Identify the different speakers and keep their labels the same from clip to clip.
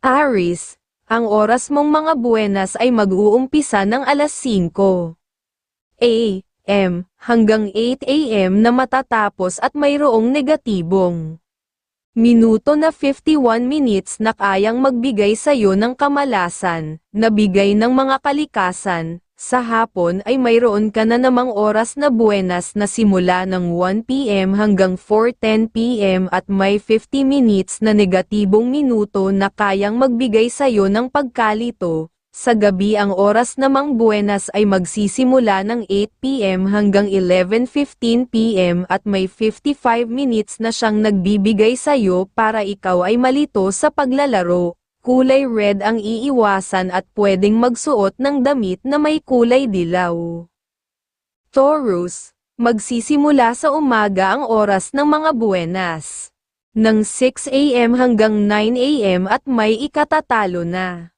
Speaker 1: Aris, ang oras mong mga buenas ay mag-uumpisa ng alas 5 a.m. hanggang 8 a.m. na matatapos at mayroong negatibong minuto na 51 minutes na kayang magbigay sa iyo ng kamalasan, na bigay ng mga kalikasan, sa hapon ay mayroon ka na namang oras na buenas na simula ng 1pm hanggang 4.10pm at may 50 minutes na negatibong minuto na kayang magbigay sa iyo ng pagkalito. Sa gabi ang oras namang buenas ay magsisimula ng 8pm hanggang 11.15pm at may 55 minutes na siyang nagbibigay sa iyo para ikaw ay malito sa paglalaro. Kulay red ang iiwasan at pwedeng magsuot ng damit na may kulay dilaw. Taurus, magsisimula sa umaga ang oras ng mga buenas. Ng 6 a.m. hanggang 9 a.m. at may ikatatalo na.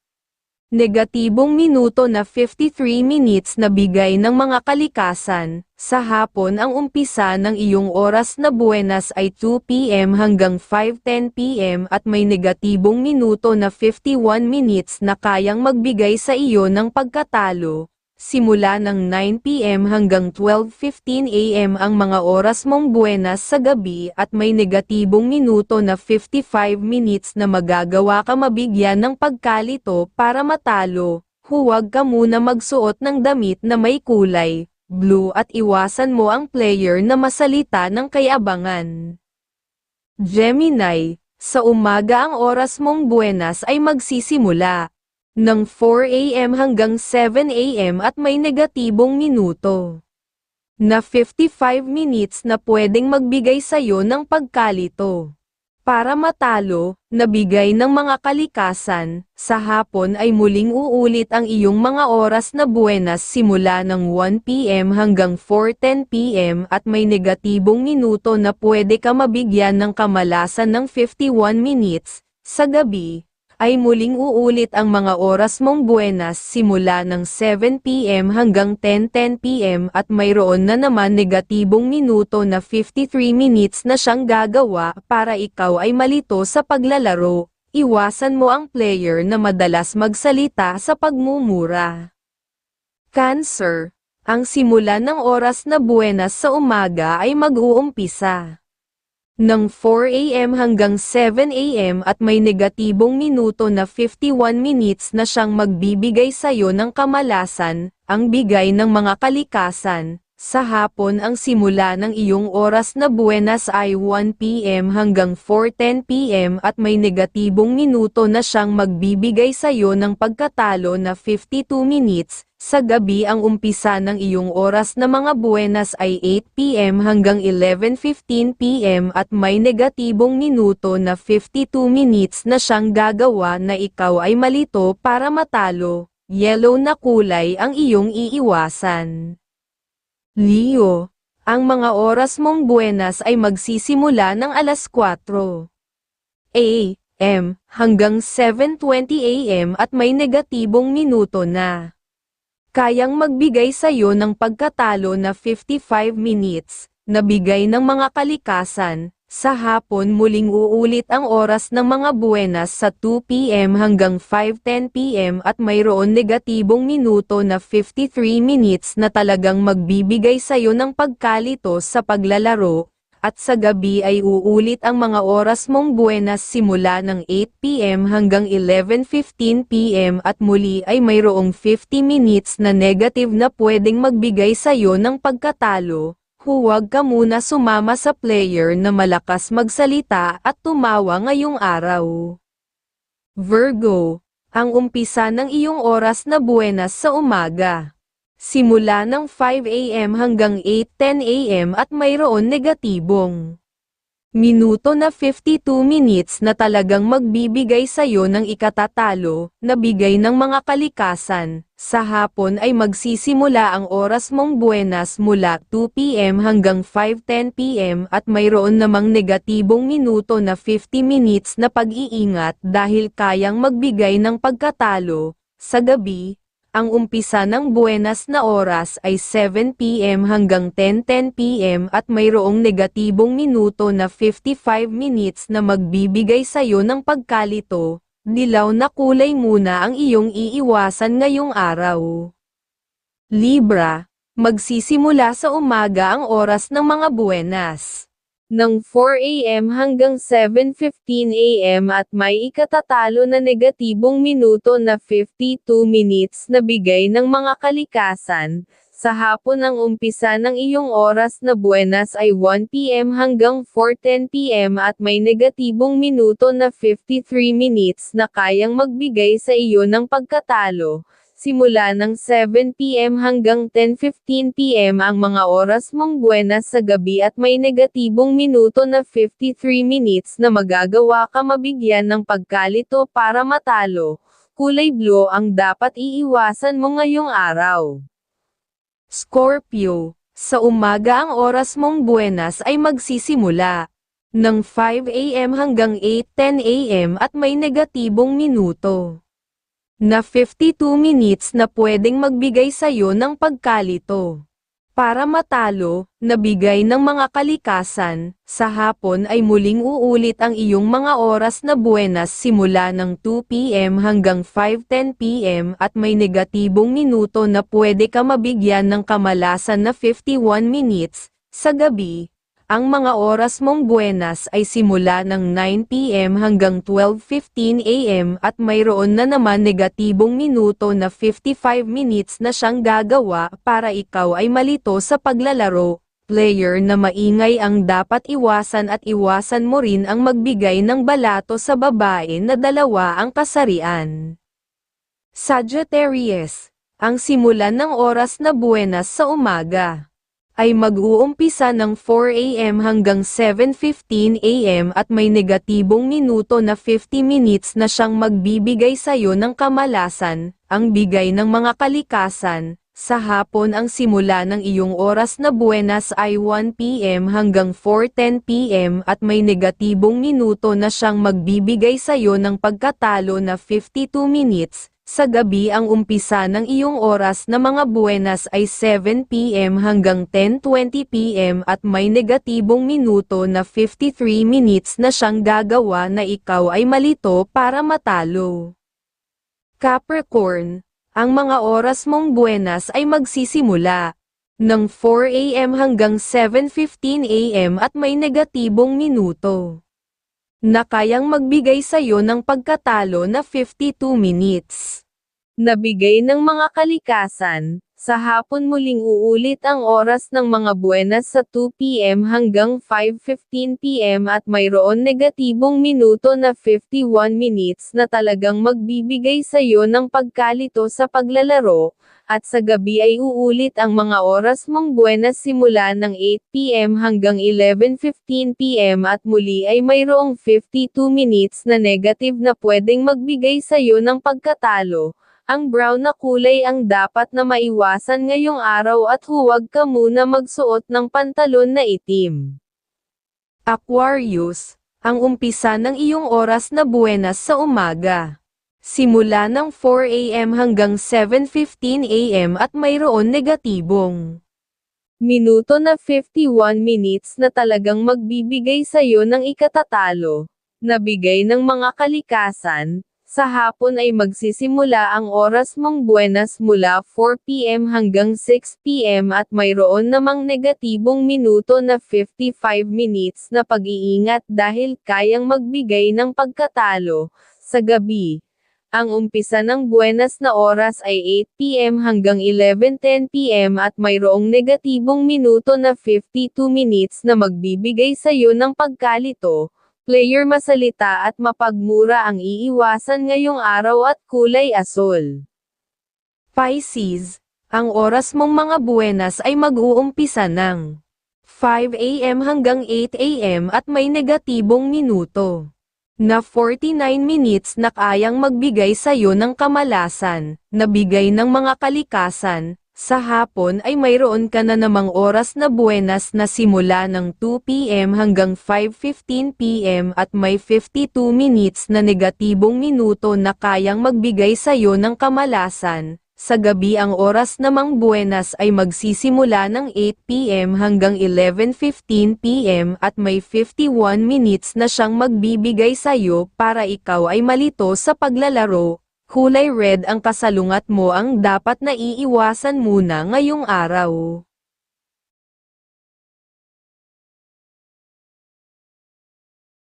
Speaker 1: Negatibong minuto na 53 minutes na bigay ng mga kalikasan, sa hapon ang umpisa ng iyong oras na buenas ay 2pm hanggang 5.10pm at may negatibong minuto na 51 minutes na kayang magbigay sa iyo ng pagkatalo. Simula ng 9pm hanggang 12.15am ang mga oras mong buenas sa gabi at may negatibong minuto na 55 minutes na magagawa ka mabigyan ng pagkalito para matalo. Huwag ka muna magsuot ng damit na may kulay, blue at iwasan mo ang player na masalita ng kayabangan. Gemini, sa umaga ang oras mong buenas ay magsisimula ng 4 a.m. hanggang 7 a.m. at may negatibong minuto na 55 minutes na pwedeng magbigay sa iyo ng pagkalito. Para matalo, nabigay ng mga kalikasan, sa hapon ay muling uulit ang iyong mga oras na buenas simula ng 1pm hanggang 4.10pm at may negatibong minuto na pwede ka mabigyan ng kamalasan ng 51 minutes, sa gabi, ay muling uulit ang mga oras mong buenas simula ng 7pm hanggang 10.10pm at mayroon na naman negatibong minuto na 53 minutes na siyang gagawa para ikaw ay malito sa paglalaro. Iwasan mo ang player na madalas magsalita sa pagmumura. Cancer, ang simula ng oras na buenas sa umaga ay mag-uumpisa ng 4 a.m. hanggang 7 a.m. at may negatibong minuto na 51 minutes na siyang magbibigay sa iyo ng kamalasan, ang bigay ng mga kalikasan. Sa hapon ang simula ng iyong oras na buenas ay 1 p.m. hanggang 4.10 p.m. at may negatibong minuto na siyang magbibigay sa iyo ng pagkatalo na 52 minutes. Sa gabi ang umpisa ng iyong oras na mga buenas ay 8 p.m. hanggang 11.15 p.m. at may negatibong minuto na 52 minutes na siyang gagawa na ikaw ay malito para matalo. Yellow na kulay ang iyong iiwasan. Leo, ang mga oras mong buenas ay magsisimula ng alas 4 a.m. hanggang 7.20 a.m. at may negatibong minuto na. Kayang magbigay sa iyo ng pagkatalo na 55 minutes, na bigay ng mga kalikasan, sa hapon muling uulit ang oras ng mga buenas sa 2pm hanggang 5.10pm at mayroon negatibong minuto na 53 minutes na talagang magbibigay sa iyo ng pagkalito sa paglalaro, at sa gabi ay uulit ang mga oras mong buenas simula ng 8pm hanggang 11.15pm at muli ay mayroong 50 minutes na negative na pwedeng magbigay sa iyo ng pagkatalo Huwag ka muna sumama sa player na malakas magsalita at tumawa ngayong araw. Virgo, ang umpisa ng iyong oras na buenas sa umaga. Simula ng 5 a.m. hanggang 8.10 a.m. at mayroon negatibong minuto na 52 minutes na talagang magbibigay sa iyo ng ikatatalo, na bigay ng mga kalikasan. Sa hapon ay magsisimula ang oras mong buenas mula 2pm hanggang 5.10pm at mayroon namang negatibong minuto na 50 minutes na pag-iingat dahil kayang magbigay ng pagkatalo. Sa gabi, ang umpisa ng buenas na oras ay 7pm hanggang 10.10pm at mayroong negatibong minuto na 55 minutes na magbibigay sa iyo ng pagkalito. dilaw na kulay muna ang iyong iiwasan ngayong araw. Libra, magsisimula sa umaga ang oras ng mga buwenas. Ng 4 a.m. hanggang 7.15 a.m. at may ikatatalo na negatibong minuto na 52 minutes na bigay ng mga kalikasan, sa hapon ang umpisa ng iyong oras na buenas ay 1 p.m. hanggang 4.10 p.m. at may negatibong minuto na 53 minutes na kayang magbigay sa iyo ng pagkatalo. Simula ng 7 p.m. hanggang 10.15 p.m. ang mga oras mong buenas sa gabi at may negatibong minuto na 53 minutes na magagawa ka mabigyan ng pagkalito para matalo. Kulay blue ang dapat iiwasan mo ngayong araw. Scorpio, sa umaga ang oras mong buenas ay magsisimula ng 5 a.m. hanggang 8.10 a.m. at may negatibong minuto na 52 minutes na pwedeng magbigay sa'yo ng pagkalito. Para matalo, nabigay ng mga kalikasan, sa hapon ay muling uulit ang iyong mga oras na buenas simula ng 2 p.m. hanggang 5.10 p.m. at may negatibong minuto na pwede ka mabigyan ng kamalasan na 51 minutes, sa gabi, ang mga oras mong buenas ay simula ng 9 p.m. hanggang 12.15 a.m. at mayroon na naman negatibong minuto na 55 minutes na siyang gagawa para ikaw ay malito sa paglalaro. Player na maingay ang dapat iwasan at iwasan mo rin ang magbigay ng balato sa babae na dalawa ang kasarian. Sagittarius, ang simulan ng oras na buenas sa umaga ay mag-uumpisa ng 4 a.m. hanggang 7.15 a.m. at may negatibong minuto na 50 minutes na siyang magbibigay sa'yo ng kamalasan, ang bigay ng mga kalikasan. Sa hapon ang simula ng iyong oras na buenas ay 1 p.m. hanggang 4.10 p.m. at may negatibong minuto na siyang magbibigay sa'yo ng pagkatalo na 52 minutes, sa gabi ang umpisa ng iyong oras na mga buenas ay 7 p.m. hanggang 10.20 p.m. at may negatibong minuto na 53 minutes na siyang gagawa na ikaw ay malito para matalo. Capricorn, ang mga oras mong buenas ay magsisimula ng 4 a.m. hanggang 7.15 a.m. at may negatibong minuto na kayang magbigay sa'yo ng pagkatalo na 52 minutes. Nabigay ng mga kalikasan, sa hapon muling uulit ang oras ng mga buenas sa 2 p.m. hanggang 5.15 p.m. at mayroon negatibong minuto na 51 minutes na talagang magbibigay sa iyo ng pagkalito sa paglalaro, at sa gabi ay uulit ang mga oras mong buenas simula ng 8pm hanggang 11.15pm at muli ay mayroong 52 minutes na negative na pwedeng magbigay sa iyo ng pagkatalo. Ang brown na kulay ang dapat na maiwasan ngayong araw at huwag ka muna magsuot ng pantalon na itim. Aquarius, ang umpisa ng iyong oras na buenas sa umaga simula ng 4 a.m. hanggang 7.15 a.m. at mayroon negatibong minuto na 51 minutes na talagang magbibigay sa iyo ng ikatatalo, nabigay ng mga kalikasan, sa hapon ay magsisimula ang oras mong buenas mula 4pm hanggang 6pm at mayroon namang negatibong minuto na 55 minutes na pag-iingat dahil kayang magbigay ng pagkatalo, sa gabi. Ang umpisa ng buenas na oras ay 8pm hanggang 11.10pm at mayroong negatibong minuto na 52 minutes na magbibigay sa iyo ng pagkalito. Player masalita at mapagmura ang iiwasan ngayong araw at kulay asol. Pisces, ang oras mong mga buenas ay mag-uumpisa ng 5 a.m. hanggang 8 a.m. at may negatibong minuto na 49 minutes na kayang magbigay sa iyo ng kamalasan, na bigay ng mga kalikasan, sa hapon ay mayroon ka na namang oras na buenas na simula ng 2pm hanggang 5.15pm at may 52 minutes na negatibong minuto na kayang magbigay sa iyo ng kamalasan. Sa gabi ang oras namang buenas ay magsisimula ng 8pm hanggang 11.15pm at may 51 minutes na siyang magbibigay sa iyo para ikaw ay malito sa paglalaro Kulay red ang kasalungat mo ang dapat na iiwasan muna ngayong araw.